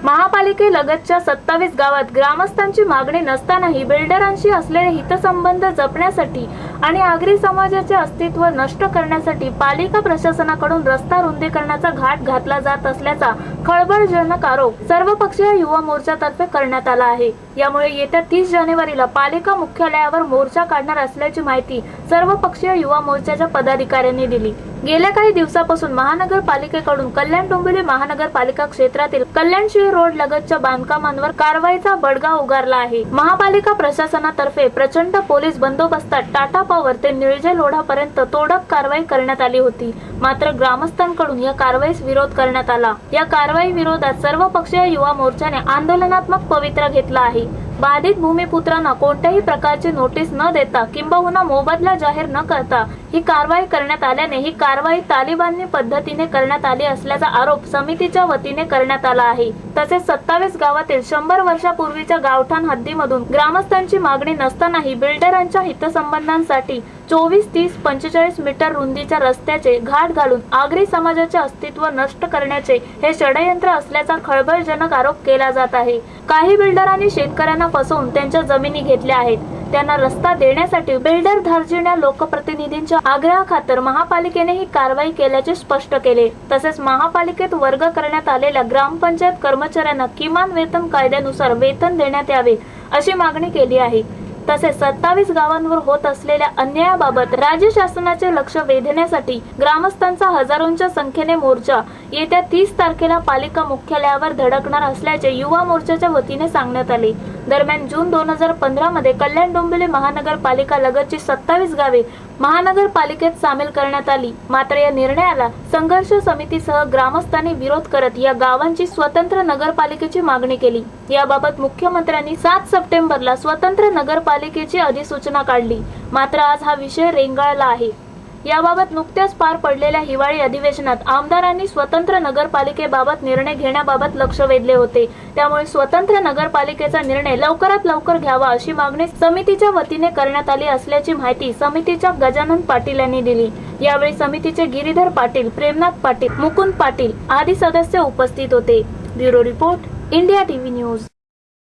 महापालिकेलगतच्या सत्तावीस गावात ग्रामस्थांची मागणी नसतानाही बिल्डरांशी असलेले हितसंबंध जपण्यासाठी आणि आगरी समाजाचे अस्तित्व नष्ट करण्यासाठी पालिका प्रशासनाकडून रस्ता रुंदीकरणाचा घाट घातला जात असल्याचा खळबळजनक आरोप सर्वपक्षीय युवा मोर्चातर्फे करण्यात आला आहे. यामुळे येत्या तीस जानेवारीला पालिका मुख्यालयावर मोर्चा काढणार असल्याची माहिती सर्वपक्षीय युवा मोर्चाच्या पदाधिकाऱ्यांनी दिली. गेल्या काही दिवसापासून महानगरपालिकेकडून कल्याण डोंबिवली महानगरपालिका क्षेत्रातील कल्याणशिळी रोड लगतच्या बांधकामांवर कारवाईचा बडगा उगारला आहे. महापालिका प्रशासनातर्फे प्रचंड पोलीस बंदोबस्तात टाटा पॉवर ते निळजे लोढापर्यंत तोडक कारवाई करण्यात आली होती. मात्र ग्रामस्थांकडून या कारवाईस विरोध करण्यात आला. या कारवाई विरोधात सर्वपक्षीय युवा मोर्चाने आंदोलनात्मक पवित्रा घेतला आहे. बाधित भूमिपुत्रांना कोणत्याही प्रकारची नोटीस न देता किंबहुना मोबदला जाहीर न करता ही कारवाई करण्यात आल्याने ही कारवाई तालिबानी पद्धतीने करण्यात आली असल्याचा आरोप समितीच्या वतीने करण्यात आला आहे. तसेच सत्तावीस गावातील शंभर वर्षापूर्वीच्या गावठाण हद्दीमधून ग्रामस्थांची मागणी नसतानाही बिल्डरांच्या हितसंबंधांसाठी चोवीस तीस पंचेचाळीस मीटर रुंदीच्या रस्त्याचे घाट घालून आगरी समाजाचे अस्तित्व नष्ट करण्याचे हे षडयंत्र असल्याचा खळबळजनक आरोप केला जात आहे. काही बिल्डरांनी शेतकऱ्यांना फसवून त्यांच्या जमिनी घेतल्या आहेत. त्यांना रस्ता देण्यासाठी बिल्डर धार्जिण्या लोकप्रतिनिधींच्या आग्रहाखातर महापालिकेने ही कारवाई केल्याचे स्पष्ट केले. तसेच महापालिकेत वर्ग करण्यात आलेल्या ग्रामपंचायत कर्मचाऱ्यांना किमान वेतन कायद्यानुसार वेतन देण्यात यावे अशी मागणी केली आहे. तसेच सत्तावीस गावांवर होत असलेल्या अन्यायाबाबत राज्य शासनाचे लक्ष वेधण्यासाठी ग्रामस्थांचा हजारोंच्या संख्येने मोर्चा येत्या तीस तारखेला पालिका मुख्यालयावर धडकणार असल्याचे युवा मोर्चाच्या वतीने सांगण्यात आले. दरम्यान जून दोन हजार पंधरा मध्ये कल्याण डोंबिवली महानगरपालिका लगतची सत्तावीस गावे महानगरपालिकेत सामील करण्यात आली. मात्र या निर्णयाला संघर्ष समितीसह ग्रामस्थांनी विरोध करत या गावांची स्वतंत्र नगरपालिकेची मागणी केली. याबाबत मुख्यमंत्र्यांनी सात सप्टेंबरला स्वतंत्र नगरपालिकेची अधिसूचना काढली. मात्र आज हा विषय रेंगाळला आहे. याबाबत नुकत्याच पार पडलेल्या हिवाळी अधिवेशनात आमदारांनी स्वतंत्र नगरपालिकेबाबत निर्णय घेण्याबाबत लक्ष वेधले होते. त्यामुळे स्वतंत्र नगरपालिकेचा निर्णय लवकरात लवकर घ्यावा अशी मागणी समितीच्या वतीने करण्यात आली असल्याची माहिती समितीच्या गजानन पाटील यांनी दिली. यावेळी समितीचे गिरीधर पाटील प्रेमनाथ पाटील मुकुंद पाटील आदी सदस्य उपस्थित होते. Bureau report India TV news.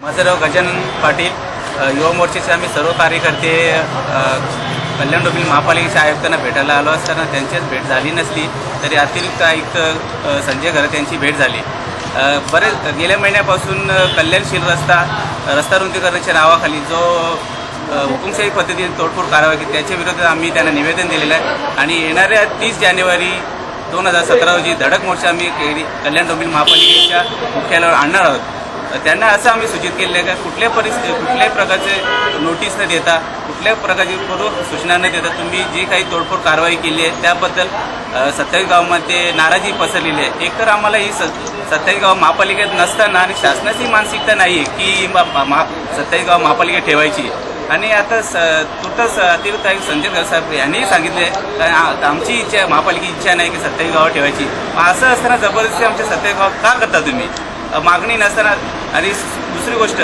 माझं नाव गजानन पाटील. युवा मोर्चेचे आम्ही सर्व कार्यकर्ते कल्याण डोंबिवली महापालिकेच्या आयुक्तांना भेटायला आलो असताना त्यांचीच भेट झाली नसली तरी अतिरिक्त आयुक्त संजय घरत यांची भेट झाली. बरेच गेल्या महिन्यापासून कल्याणशील रस्ता रस्ता रुंदीकरणाच्या नावाखाली जो हुकुमशाही पद्धतीने तोडफोड कारवाई केली त्याच्या विरोधात आम्ही त्यांना निवेदन दिलेलं आहे. आणि येणाऱ्या तीस जानेवारी दोन हजार सतरा रोजी धडक मोर्चा आम्ही केली कल्याण डोंबिवली महापालिकेच्या मुख्यालयावर आणणार आहोत त्यांना असं आम्ही सूचित केलेलं आहे का कुठल्या परिस्थिती कुठल्याही प्रकारचे नोटीस न देता कुठल्याही प्रकारची पूर्व सूचना न देता तुम्ही जी काही तोडफोड कारवाई केली आहे त्याबद्दल सत्तावीस गावामध्ये नाराजी पसरलेली आहे. एकतर आम्हाला ही स सत्तावीस गाव महापालिकेत नसताना आणि शासनाची मानसिकता नाही आहे की मा- महा सत्तावीस गाव महापालिका ठेवायची आणि आता स तुर्तच अतिरिक्त आयुक्त संजय गरसाहेब यांनीही सांगितले का आमची इच्छा महापालिकेची इच्छा नाही की सत्तावीस गावं ठेवायची. मग असं असताना जबरदस्ती आमच्या सत्तावीस गाव का करता तुम्ही? मागणी नसताना आणि दुसरी गोष्ट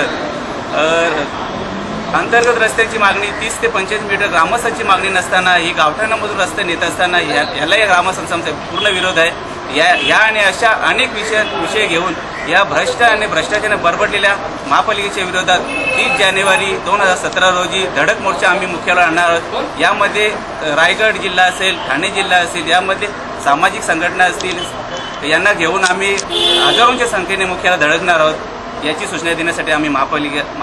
अंतर्गत रस्त्याची मागणी तीस ते पंचवीस मीटर ग्रामस्थांची मागणी नसताना ही गावठाणामधून रस्ते नेत असताना या यालाही ग्रामस्थांचा पूर्ण विरोध आहे. या या आणि अशा अनेक विषय विषय घेऊन या भ्रष्ट आणि भ्रष्टाचाराने बरबडलेल्या महापालिकेच्या विरोधात तीस जानेवारी दोन हजार सतरा रोजी धडक मोर्चा आम्ही मुख्यालय आणणार आहोत. यामध्ये रायगड जिल्हा असेल ठाणे जिल्हा असेल यामध्ये सामाजिक संघटना असतील यांना घेऊन आम्ही हजारोंच्या संख्येने मुख्याला धडकणार आहोत याची सूचना देण्यासाठी आम्ही महापालिका